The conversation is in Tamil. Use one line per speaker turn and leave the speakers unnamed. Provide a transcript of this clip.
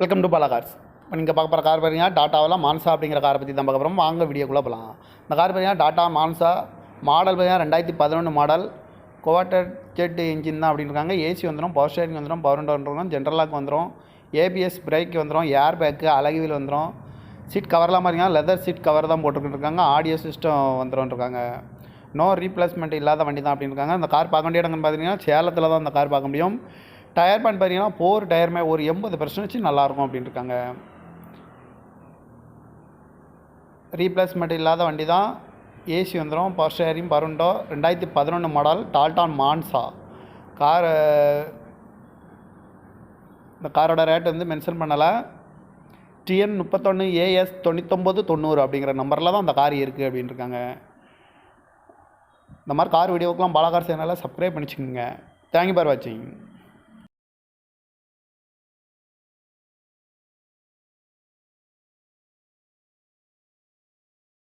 வெல்கம் டு பாலா கார்ஸ் இப்போ நீங்கள் பார்க்க போகிற கார் பார்த்தீங்கன்னா டாட்டாவில் மான்சா அப்படிங்கிற காரை பற்றி தான் பார்க்க போகிறோம் வாங்க வீடியோக்குள்ளே போகலாம் இந்த கார் பார்த்தீங்கன்னா டாட்டா மான்சா மாடல் பார்த்தீங்கன்னா ரெண்டாயிரத்தி பதினொன்று மாடல் குவாட்டர் ஜெட் இன்ஜின் தான் அப்படின்னு இருக்காங்க. ஏசி வந்துடும் பவர் ஸ்டேரிங் வந்துடும் பவர் விண்டோ வந்துடும் ஜென்ரலாக் வந்துடும் ஏபிஎஸ் பிரேக் வந்துடும் ஏர் பேக்கு அழகுவில் வந்துடும் சீட் கவர்லாம் பார்த்தீங்கன்னா லெதர் சீட் கவர் தான் போட்டுக்கிட்டு இருக்காங்க. ஆடியோ சிஸ்டம் வந்துடும் இருக்காங்க. நோ ரீப்ளேஸ்மெண்ட் இல்லாத வண்டி தான் அப்படின்னு இருக்காங்க. அந்த கார் பார்க்க வேண்டிய இடங்கன்னு பார்த்தீங்கன்னா சேலத்தில் தான் இந்த கார் பார்க்க முடியும். டயர் பேண்ட் பார்த்தீங்கன்னா போர் டயருமே ஒரு எண்பது பர்சன்டேஜ் நல்லாயிருக்கும் அப்படின்னு இருக்காங்க ரீப்ளேஸ்மெண்ட் இல்லாத வண்டி தான் ஏசி வந்துடும் பவர் ஸ்டேரிங் பருண்டோ ரெண்டாயிரத்தி பதினொன்று மாடல் டால்டான் மான்சா கார் இந்த காரோட ரேட் வந்து மென்ஷன் பண்ணலை. டிஎன் முப்பத்தொன்று ஏஎஸ் தொண்ணூத்தொம்பது தொண்ணூறு அப்படிங்கிற நம்பரில் தான் அந்த கார் இருக்குது அப்படின்னு இருக்காங்க இந்த மாதிரி கார் வீடியோக்கெலாம் பாலாகார் சேனலில் சப்ஸ்கிரைப் பண்ணிச்சுக்கோங்க. தேங்க்யூ ஃபார் வாட்சிங்